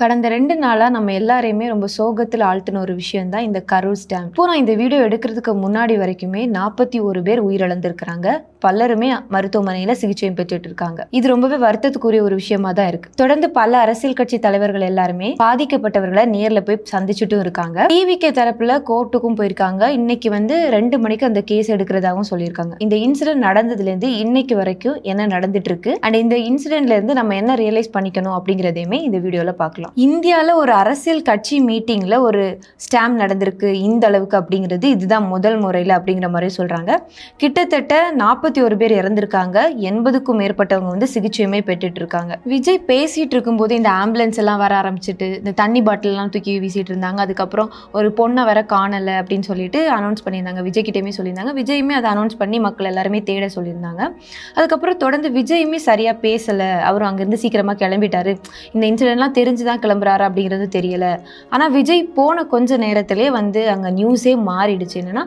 கடந்த ரெண்டு நாளாக நம்ம எல்லாரையுமே ரொம்ப சோகத்தில் ஆழ்த்தின ஒரு விஷயம் தான் இந்த கரூர் டேம் இப்போ நான் இந்த வீடியோ எடுக்கிறதுக்கு முன்னாடி வரைக்குமே நாற்பத்தி ஒரு பேர் உயிரிழந்திருக்கிறாங்க. பலருமே மருத்துவமனையில் சிகிச்சையும் பெற்றுட்டு இருக்காங்க. இது ரொம்பவே வருத்தத்துக்குரிய ஒரு விஷயமா தான் இருக்கு. தொடர்ந்து பல அரசியல் கட்சி தலைவர்கள் எல்லாருமே பாதிக்கப்பட்டவர்களை நேரில் போய் சந்திச்சுட்டும் இருக்காங்க. டிவிகே தரப்புல கோர்ட்டுக்கும் போயிருக்காங்க. இன்னைக்கு வந்து ரெண்டு மணிக்கு அந்த கேஸ் எடுக்கிறதாகவும் சொல்லியிருக்காங்க. இந்த இன்சிடென்ட் நடந்ததுலேருந்து இன்னைக்கு வரைக்கும் என்ன நடந்துட்டு இருக்கு? அண்ட் இந்த இன்சிடென்ட்ல இருந்து நம்ம என்ன ரியலைஸ் பண்ணிக்கணும் அப்படிங்கிறதையுமே இந்த வீடியோவில் பார்க்கலாம் இந்தியாவில் ஒரு அரசியல் கட்சி மீட்டிங்கில் ஒரு ஸ்டாம்ப் நடந்திருக்கு இந்த அளவுக்கு அப்படிங்கிறது. இதுதான் முதல் முறையில் அப்படிங்கிற மாதிரி சொல்கிறாங்க கிட்டத்தட்ட நாற்பத்தி ஒரு பேர் இறந்திருக்காங்க. எண்பதுக்கும் மேற்பட்டவங்க வந்து சிகிச்சையுமே பெற்றுட்டு இருக்காங்க விஜய் பேசிகிட்டு இருக்கும்போது இந்த ஆம்புலன்ஸ் எல்லாம் வர ஆரம்பிச்சிட்டு இந்த தண்ணி பாட்டிலெலாம் தூக்கி வீசிட்டு இருந்தாங்க. அதுக்கப்புறம் ஒரு பொண்ணை வர காணலை அப்படின்னு சொல்லிட்டு அனௌன்ஸ் பண்ணியிருந்தாங்க. விஜய் கிட்டேயுமே சொல்லியிருந்தாங்க. விஜயுமே அதை அனௌன்ஸ் பண்ணி மக்கள் எல்லாருமே தேட சொல்லியிருந்தாங்க. அதுக்கப்புறம் தொடர்ந்து விஜயுமே சரியாக பேசலை. அவரும் அங்கேருந்து சீக்கிரமாக கிளம்பிட்டாரு. இந்த இன்சிடென்ட்லாம் தெரிஞ்சுதான் தான் கிளம்புறாரு அப்படிங்கிறது தெரியல. ஆனால் விஜய் போன கொஞ்ச நேரத்திலே வந்து அங்கே நியூஸே மாறிடுச்சு. என்னென்னா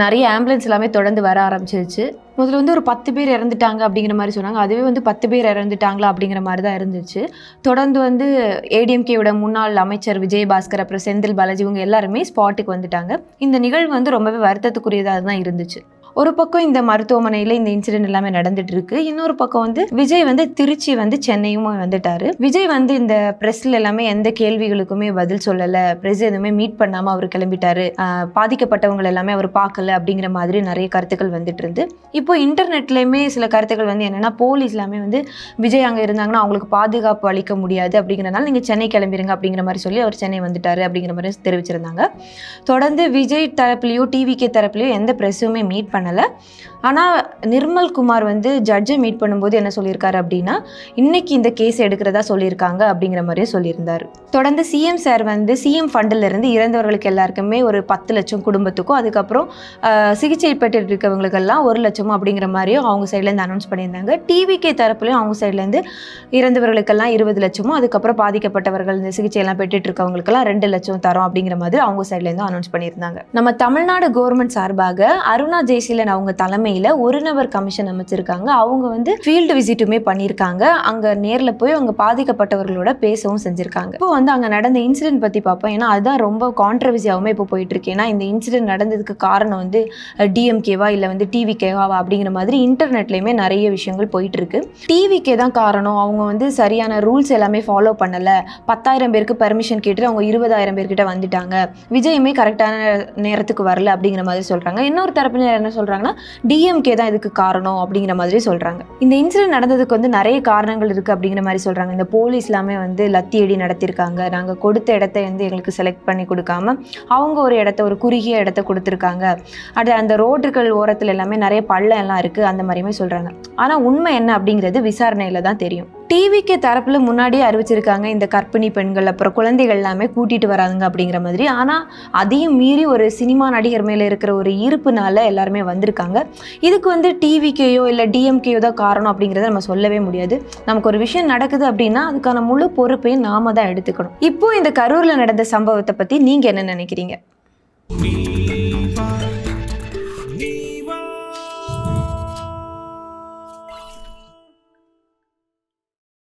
நிறைய ஆம்புலன்ஸ் எல்லாமே தொடர்ந்து வர ஆரம்பிச்சிருச்சு. முதல்ல வந்து ஒரு பத்து பேர் இறந்துட்டாங்க அப்படிங்கிற மாதிரி சொன்னாங்க. அதுவே வந்து பத்து பேர் இறந்துட்டாங்களா அப்படிங்கிற மாதிரி தான் இருந்துச்சு. தொடர்ந்து வந்து ஏடிஎம்கேயோட முன்னாள் அமைச்சர் விஜயபாஸ்கர் அப்புறம் செந்தில் பாலாஜி இவங்க எல்லாருமே ஸ்பாட்டுக்கு வந்துட்டாங்க. இந்த நிகழ்வு வந்து ரொம்பவே வருத்தத்துக்குரியதாக தான் இருந்துச்சு. ஒரு பக்கம் இந்த மருத்துவமனையில் இந்த இன்சிடென்ட் எல்லாமே நடந்துட்டு இருக்கு இன்னொரு பக்கம் வந்து விஜய் வந்து திருச்சி வந்து சென்னையும் வந்துட்டாரு. விஜய் வந்து இந்த பிரஸ்ல எல்லாமே எந்த கேள்விகளுக்குமே பதில் சொல்லலை. பிரஸ் எதுவுமே மீட் பண்ணாம அவர் கிளம்பிட்டாரு. பாதிக்கப்பட்டவங்க எல்லாமே அவர் பார்க்கல அப்படிங்கிற மாதிரி நிறைய கருத்துக்கள் வந்துட்டு இருந்து. இப்போ இன்டர்நெட்லயுமே சில கருத்துக்கள் வந்து என்னன்னா போலீஸ் எல்லாமே வந்து விஜய் அங்கே இருந்தாங்கன்னா அவங்களுக்கு பாதுகாப்பு அளிக்க முடியாது அப்படிங்கிறனால நீங்கள் சென்னை கிளம்பிடுங்க அப்படிங்கிற மாதிரி சொல்லி அவர் சென்னை வந்துட்டாரு அப்படிங்கிற மாதிரி தெரிவிச்சிருந்தாங்க. தொடர்ந்து விஜய் தரப்புலையோ டிவிகே தரப்புலையோ எந்த ப்ரெஸ்ஸுமே மீட் பண்ணலை. ஆனால் நிர்மல் குமார் வந்து ஜட்ஜை மீட் பண்ணும்போது என்ன சொல்லியிருக்காரு அப்படின்னா இன்னைக்கு இந்த கேஸ் எடுக்கிறதா சொல்லியிருக்காங்க அப்படிங்கிற மாதிரியே சொல்லியிருந்தார். தொடர்ந்து சிஎம் சார் வந்து சிஎம் ஃபண்டிலிருந்து இறந்தவர்களுக்கு எல்லாருக்குமே ஒரு பத்து லட்சம் குடும்பத்துக்கும் அதுக்கப்புறம் சிகிச்சை பெற்று இருக்கவங்களுக்கெல்லாம் ஒரு லட்சம் அப்படிங்கிற மாதிரியும் அவங்க சைட்லேருந்து அனௌன்ஸ் பண்ணியிருந்தாங்க. டிவிகே தரப்புலையும் அவங்க சைட்லேருந்து இறந்தவர்களுக்கெல்லாம் இருபது லட்சமும் அதுக்கப்புறம் பாதிக்கப்பட்டவர்கள் இந்த சிகிச்சையெல்லாம் பெற்றுட்டு இருக்கவங்களுக்கெல்லாம் ரெண்டு லட்சம் தரோம் அப்படிங்கிற மாதிரி அவங்க சைட்லேருந்து அனௌன்ஸ் பண்ணியிருந்தாங்க. நம்ம தமிழ்நாடு கவர்மெண்ட் சார்பாக அருணா ஜெயசீலன் அவங்க தலைமையில் ஒரு நபர் கமிஷன் அமைச்சிருக்காங்க. அவங்க வந்து ஃபீல்டு விசிட்டுமே பண்ணியிருக்காங்க. அங்கே நேரில் போய் அவங்க பாதிக்கப்பட்டவர்களோட பேசவும் செஞ்சுருக்காங்க. இப்போ வந்து அங்கே நடந்த இன்சிடென்ட் பற்றி பார்ப்போம். ஏன்னா அதுதான் ரொம்ப கான்ட்ரவர்சியாகவும் இப்போ போயிட்டு இருக்கு ஏன்னா இந்த இன்சிடென்ட் நடந்ததுக்கு காரணம் வந்து டிஎம்கேவா இல்லை வந்து டிவிகேவா அப்படிங்கிற மாதிரி இன்டர்நெட்லேயுமே நிறைய விஷயங்கள் போயிட்டு இருக்கு டிவிக்கே தான் காரணம். அவங்க வந்து சரியான ரூல்ஸ் எல்லாமே ஃபாலோ பண்ணலை. பத்தாயிரம் பேருக்கு பெர்மிஷன் கேட்டு அவங்க இருபதாயிரம் பேர்கிட்ட வந்துட்டாங்க. விஜயுமே கரெக்டான நேரத்துக்கு வரல அப்படிங்கிற மாதிரி சொல்கிறாங்க இன்னொரு தரப்பினர் என்ன சொல்கிறாங்கன்னா டிஎம்கே தான் இதுக்கு காரணம் அப்படிங்கிற மாதிரி சொல்கிறாங்க இந்த இன்சிடென்ட் நடந்ததுக்கு வந்து நிறைய காரணங்கள் இருக்குது அப்படிங்கிற மாதிரி சொல்கிறாங்க இந்த போலீஸ் எல்லாமே வந்து லத்தியடி நடத்தியிருக்காங்க நாங்கள் கொடுத்த இடத்த வந்து எங்களுக்கு செலக்ட் பண்ணி கொடுக்காம அவங்க ஒரு இடத்த ஒரு குறுகிய இடத்த கொடுத்துருக்காங்க. அது அந்த ரோடுகள் ஓரத்தில் எல்லாமே நிறைய பள்ளம் எல்லாம் இருக்குது அந்த மாதிரியுமே சொல்கிறாங்க ஆனால் உண்மை என்ன அப்படிங்கிறது விசாரணையில் தான் தெரியும். டிவிக்கு தரப்பில் முன்னாடியே அறிவிச்சிருக்காங்க இந்த கர்ப்பிணி பெண்கள் அப்புறம் குழந்தைகள் எல்லாமே கூட்டிகிட்டு வராதுங்க அப்படிங்கிற மாதிரி. ஆனால் அதையும் மீறி ஒரு சினிமா நடிகர் மேலே இருக்கிற ஒரு ஈர்ப்புனால எல்லாருமே வந்திருக்காங்க. இதுக்கு வந்து டிவிக்கேயோ இல்லை டிஎம்கேயோ தான் காரணம் அப்படிங்கிறத நம்ம சொல்லவே முடியாது. நமக்கு ஒரு விஷயம் நடக்குது அப்படின்னா அதுக்கான முழு பொறுப்பையும் நாம தான் எடுத்துக்கணும். இப்போ இந்த கரூரில் நடந்த சம்பவத்தை பற்றி நீங்கள் என்ன நினைக்கிறீங்க?